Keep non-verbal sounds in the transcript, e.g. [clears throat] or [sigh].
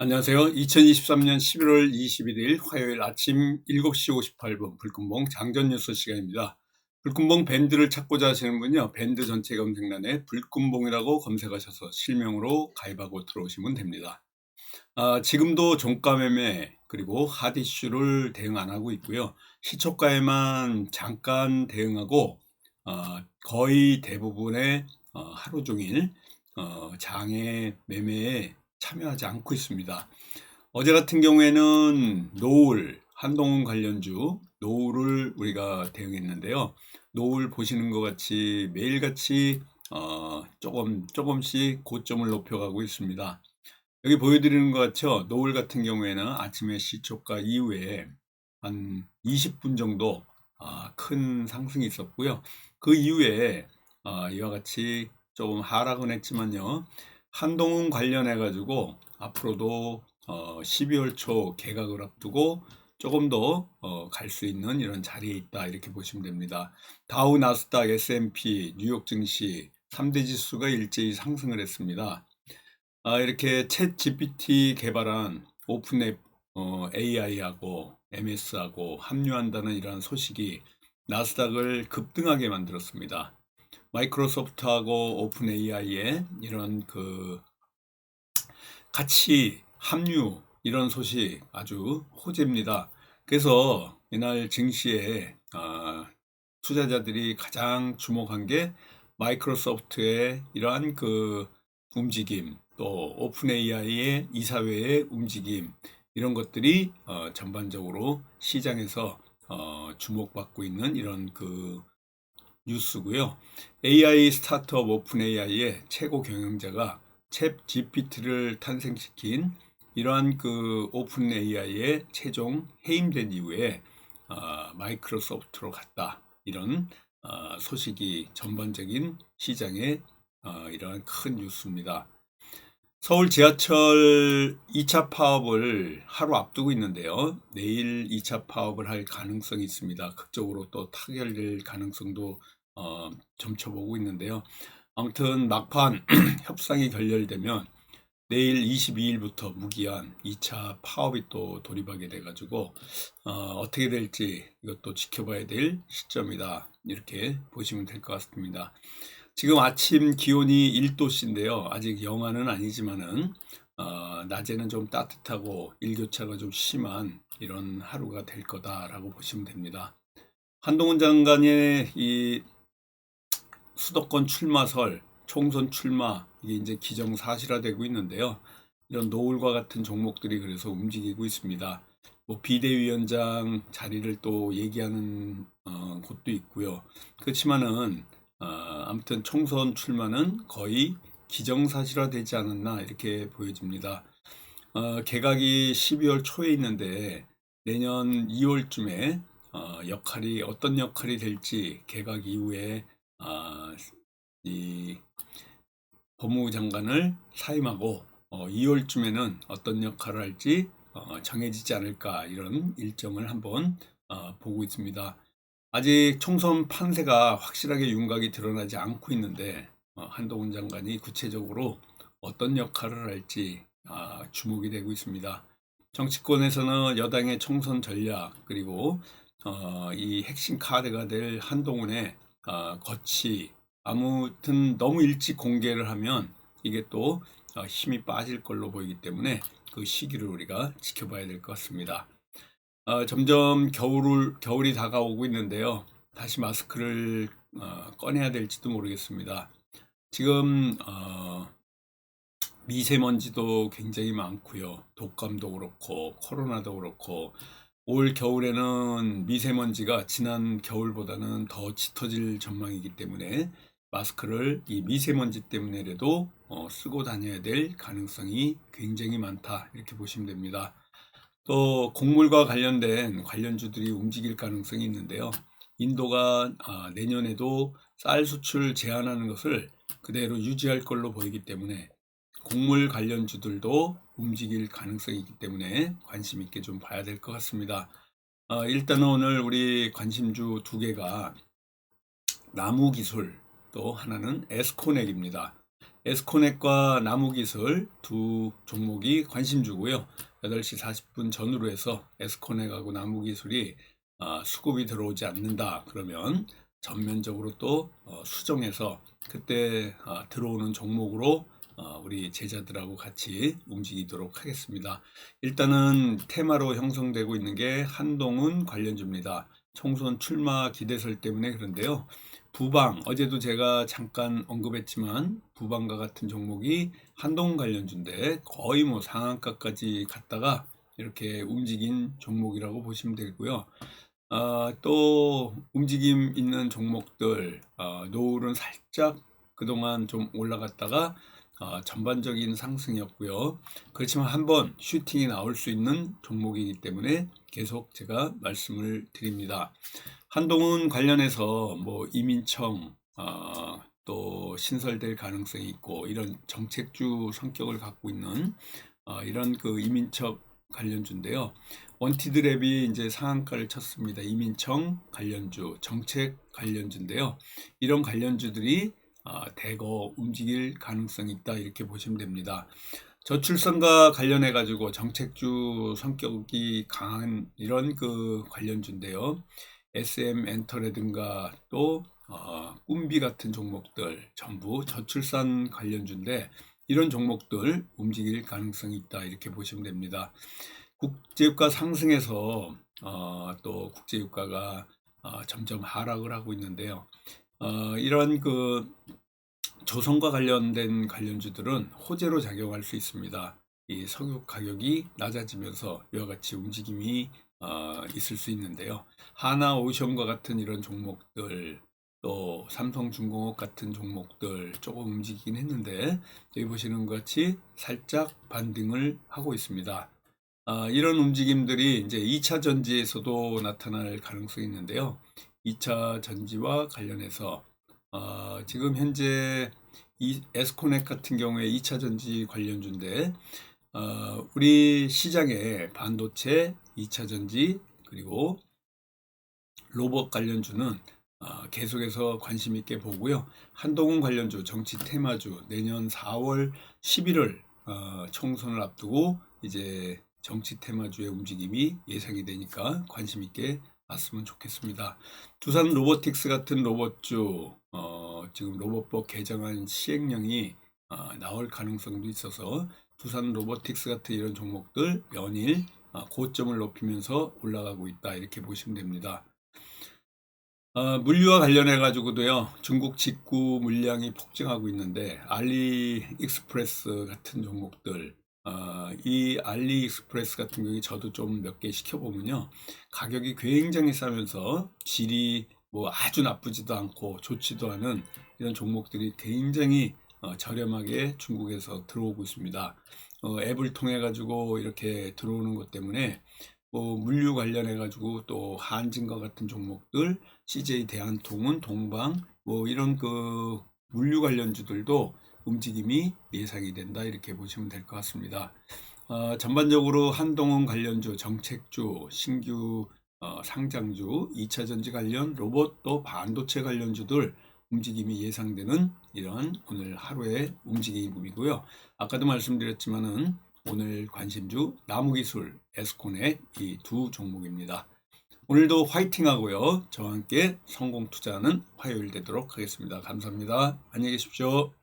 안녕하세요. 2023년 11월 21일 화요일 아침 7시 58분 불금봉 장전 뉴스 시간입니다. 불금봉 밴드를 찾고자 하시는 분요. 밴드 전체 검색란에 불금봉이라고 검색하셔서 실명으로 가입하고 들어오시면 됩니다. 아, 지금도 종가 매매 그리고 핫이슈를 대응 안 하고 있고요. 시초가에만 잠깐 대응하고 어, 거의 대부분의 어, 하루 종일 어, 장애 매매에 참여하지 않고 있습니다. 어제 같은 경우에는 노을, 한동훈 관련주, 노을을 우리가 대응했는데요. 노을 보시는 것 같이 매일같이 어, 조금, 조금씩 고점을 높여가고 있습니다. 여기 보여드리는 것 같죠? 노을 같은 경우에는 아침에 시초가 이후에 한 20분 정도 어, 큰 상승이 있었고요. 그 이후에 어, 이와 같이 조금 하락은 했지만요. 한동훈 관련해 가지고 앞으로도 어 12월 초 개각을 앞두고 조금 더 갈 수 있는 이런 자리에 있다 이렇게 보시면 됩니다. 다우, 나스닥, S&P, 뉴욕 증시 3대 지수가 일제히 상승을 했습니다. 아, 이렇게 챗 GPT 개발한 오픈 앱 어, AI하고 MS하고 합류한다는 이러한 소식이 나스닥을 급등하게 만들었습니다. 마이크로소프트하고 오픈 AI의 이런 그 같이 합류 이런 소식 아주 호재입니다. 그래서 이날 증시에 어, 투자자들이 가장 주목한 게 마이크로소프트의 이러한 그 움직임 또 오픈 AI의 이사회의 움직임 이런 것들이 어, 전반적으로 시장에서 어, 주목받고 있는 이런 그 뉴스고요. AI 스타트업 오픈 AI의 최고 경영자가 챗 GPT를 탄생시킨 이러한 그 오픈 AI의 최종 해임된 이후에 어, 마이크로소프트로 갔다 이런 어, 소식이 전반적인 시장에 어, 이러한 큰 뉴스입니다. 서울 지하철 2차 파업을 하루 앞두고 있는데요. 내일 2차 파업을 할 가능성이 있습니다. 극적으로 또 타결될 가능성도 어, 점쳐보고 있는데요. 아무튼 막판 [clears throat] 협상이 결렬되면 내일 22일부터 무기한 2차 파업이 또 돌입하게 돼가지고 어, 떻게 될지 이것도 지켜봐야 될 시점이다 이렇게 보시면 될 것 같습니다. 지금 아침 기온이 1도씨인데요. 아직 영하는 아니지만은 어, 낮에는 좀 따뜻하고 일교차가 좀 심한 이런 하루가 될 거다라고 보시면 됩니다. 한동훈 장관의 이 수도권 출마설, 총선 출마 이게 이제 기정사실화되고 있는데요. 이런 노을과 같은 종목들이 그래서 움직이고 있습니다. 뭐 비대위원장 자리를 또 얘기하는 어, 곳도 있고요. 그렇지만은 어, 아무튼 총선 출마는 거의 기정사실화되지 않았나 이렇게 보여집니다. 어, 개각이 12월 초에 있는데 내년 2월쯤에 어, 역할이 어떤 역할이 될지 개각 이후에 아, 이 법무부 장관을 사임하고 어, 2월쯤에는 어떤 역할을 할지 어, 정해지지 않을까 이런 일정을 한번 어, 보고 있습니다. 아직 총선 판세가 확실하게 윤곽이 드러나지 않고 있는데 어, 한동훈 장관이 구체적으로 어떤 역할을 할지 아, 주목이 되고 있습니다. 정치권에서는 여당의 총선 전략 그리고 어, 이 핵심 카드가 될 한동훈의 어, 거치 아무튼 너무 일찍 공개를 하면 이게 또 어, 힘이 빠질 걸로 보이기 때문에 그 시기를 우리가 지켜봐야 될 것 같습니다. 어, 점점 겨울을 겨울이 다가오고 있는데요. 다시 마스크를 어, 꺼내야 될지도 모르겠습니다. 지금 어, 미세먼지도 굉장히 많고요. 독감도 그렇고 코로나도 그렇고 올 겨울에는 미세먼지가 지난 겨울보다는 더 짙어질 전망이기 때문에 마스크를 이 미세먼지 때문에라도 어, 쓰고 다녀야 될 가능성이 굉장히 많다 이렇게 보시면 됩니다. 또 곡물과 관련된 관련주들이 움직일 가능성이 있는데요. 인도가 아, 내년에도 쌀 수출 제한하는 것을 그대로 유지할 걸로 보이기 때문에 곡물 관련주들도 움직일 가능성이 있기 때문에 관심 있게 좀 봐야 될 것 같습니다. 어, 일단은 오늘 우리 관심주 두 개가 나무 기술 또 하나는 에스코넥입니다. 에스코넷과 나무기술 두 종목이 관심 주고요. 8시 40분 전후로 해서 에스코넷하고 나무기술이 아, 수급이 들어오지 않는다. 그러면 전면적으로 또 어, 수정해서 그때 아, 들어오는 종목으로 어, 우리 제자들하고 같이 움직이도록 하겠습니다. 일단은 테마로 형성되고 있는 게 한동훈 관련주입니다. 총선 출마 기대설 때문에 그런데요. 부방 어제도 제가 잠깐 언급했지만 부방과 같은 종목이 한동훈 관련주인데 거의 뭐 상한가까지 갔다가 이렇게 움직인 종목이라고 보시면 되고요. 아, 또 움직임 있는 종목들 어, 노을은 살짝 그동안 좀 올라갔다가 어, 전반적인 상승이었고요. 그렇지만 한번 슈팅이 나올 수 있는 종목이기 때문에 계속 제가 말씀을 드립니다. 한동훈 관련해서 뭐 이민청 어, 또 신설될 가능성이 있고 이런 정책주 성격을 갖고 있는 어, 이런 그 이민청 관련주인데요. 원티드랩이 이제 상한가를 쳤습니다. 이민청 관련주, 정책 관련주인데요. 이런 관련주들이 아, 대거 움직일 가능성이 있다 이렇게 보시면 됩니다. 저출산과 관련해 가지고 정책주 성격이 강한 이런 그 관련주인데요. SM 엔터라든가 또 어, 꿈비 같은 종목들 전부 저출산 관련주인데 이런 종목들 움직일 가능성이 있다 이렇게 보시면 됩니다. 국제유가 상승해서 어, 또 국제유가가 어, 점점 하락을 하고 있는데요. 어, 이런 그 조선과 관련된 관련주들은 호재로 작용할 수 있습니다. 이 석유 가격이 낮아지면서 이와 같이 움직임이 어, 있을 수 있는데요. 하나 오션과 같은 이런 종목들 또 삼성중공업 같은 종목들 조금 움직이긴 했는데 여기 보시는 것 같이 살짝 반등을 하고 있습니다. 아, 이런 움직임들이 이제 2차 전지에서도 나타날 가능성이 있는데요. 2차 전지와 관련해서 어, 지금 현재 이 에스코넥 같은 경우에 2차 전지 관련주인데 어, 우리 시장에 반도체, 2차 전지 그리고 로봇 관련주는 어, 계속해서 관심 있게 보고요. 한동훈 관련주, 정치 테마주 내년 4월 11월 어, 총선을 앞두고 이제 정치 테마주의 움직임이 예상이 되니까 관심 있게 봤으면 좋겠습니다. 두산 로보틱스 같은 로봇주 어, 지금 로봇법 개정안 시행령이 어, 나올 가능성도 있어서 두산 로보틱스 같은 이런 종목들 연일 어, 고점을 높이면서 올라가고 있다 이렇게 보시면 됩니다. 어, 물류와 관련해 가지고도요 중국 직구 물량이 폭증하고 있는데 알리익스프레스 같은 종목들 어, 이 알리익스프레스 같은 경우에 저도 좀 몇 개 시켜보면요. 가격이 굉장히 싸면서 질이 뭐 아주 나쁘지도 않고 좋지도 않은 이런 종목들이 굉장히 어, 저렴하게 중국에서 들어오고 있습니다. 어, 앱을 통해 가지고 이렇게 들어오는 것 때문에 뭐 물류 관련해 가지고 또 한진과 같은 종목들, CJ 대한통운, 동방 뭐 이런 그 물류 관련주들도 움직임이 예상이 된다 이렇게 보시면 될 것 같습니다. 어, 전반적으로 한동훈 관련주, 정책주, 신규 어, 상장주, 2차 전지 관련 로봇 또 반도체 관련주들 움직임이 예상되는 이런 오늘 하루의 움직임이고요. 아까도 말씀드렸지만은 오늘 관심주 나무기술, 에스코넷 이두 종목입니다. 오늘도 화이팅 하고요. 저와 함께 성공 투자하는 화요일 되도록 하겠습니다. 감사합니다. 안녕히 계십시오.